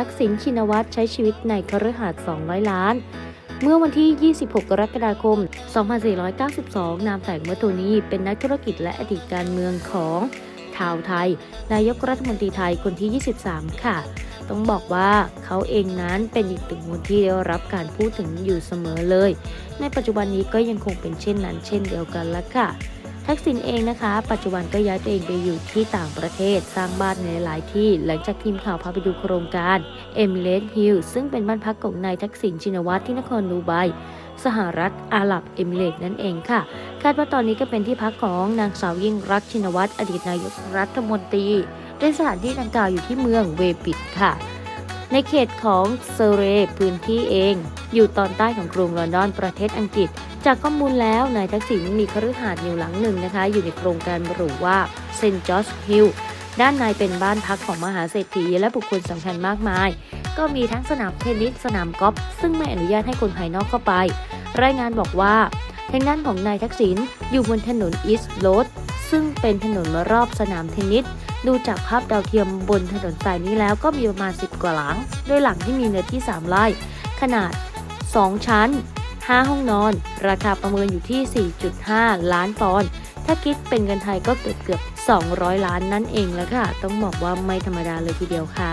ักษิณชินวัตรใช้ชีวิตในคฤหาสน์200 ล้าน เมื่อวันที่ 26 กรกฎาคม 2492 นามแฝงวัตุนีเป็นนักธุรกิจและอดีตการเมืองของชาวไทย นายกรัฐมนตรีไทยคนที่ 23 ค่ะ ต้องบอกว่าเขาเองนั้นเป็นอีกหนึ่งคนที่ได้รับการพูดถึงอยู่เสมอเลย ในปัจจุบันนี้ก็ยังคงเป็นเช่นนั้นเช่นเดียวกันละค่ะ ทักษิณเองนะคะ ปัจจุบันก็ย้ายตัวเองไปอยู่ที่ต่างประเทศสร้างบ้านในหลายที่หลังจากทีมข่าวพาไปดูโครงการเอมิเรตฮิลซึ่งเป็นบ้านพักของนายทักษิณชินวัตรที่นครดูไบสหรัฐอาหรับเอมิเรต์นั่นเองค่ะ คาดว่าตอนนี้ก็เป็นที่พักของนางสาวยิ่งรักชินวัตรอดีตนายกรัฐมนตรีโดยสถานที่ดังกล่าวอยู่ที่เมืองเวปิดค่ะ ในเขตของเซเรพื้นที่เอง อยู่ตอนใต้ของกรุงลอนดอนประเทศอังกฤษ จากข้อมูลแล้วนายทักษิณมีคฤหาสน์อยู่หลังหนึ่งนะคะ อยู่ในโครงการหรูว่าเซนจอร์จฮิลด้านในเป็นบ้านพักของมหาเศรษฐีและบุคคลสำคัญมากมาย ก็มีทั้งสนามเทนนิสสนามกอล์ฟซึ่งไม่อนุญาตให้คนภายนอกเข้าไป รายงานบอกว่าทางด้านของนายทักษิณอยู่บนถนนอีสต์โรดซึ่งเป็นถนนรอบสนามเทนนิสดูจากภาพดาวเทียมบนถนนสายนี้แล้วก็มีประมาณ 10 กว่าหลัง โดยหลังที่มีเนื้อที่ 3 ไร่ ขนาด 2 ชั้น 5 ห้องนอน ราคาประเมินอยู่ที่ 4.5 ล้านปอนด์ถ้าคิดเป็นเงินไทยก็เกือบเกือบ200 ล้านนั่นเองแล้วค่ะ ต้องบอกว่าไม่ธรรมดาเลยทีเดียวค่ะ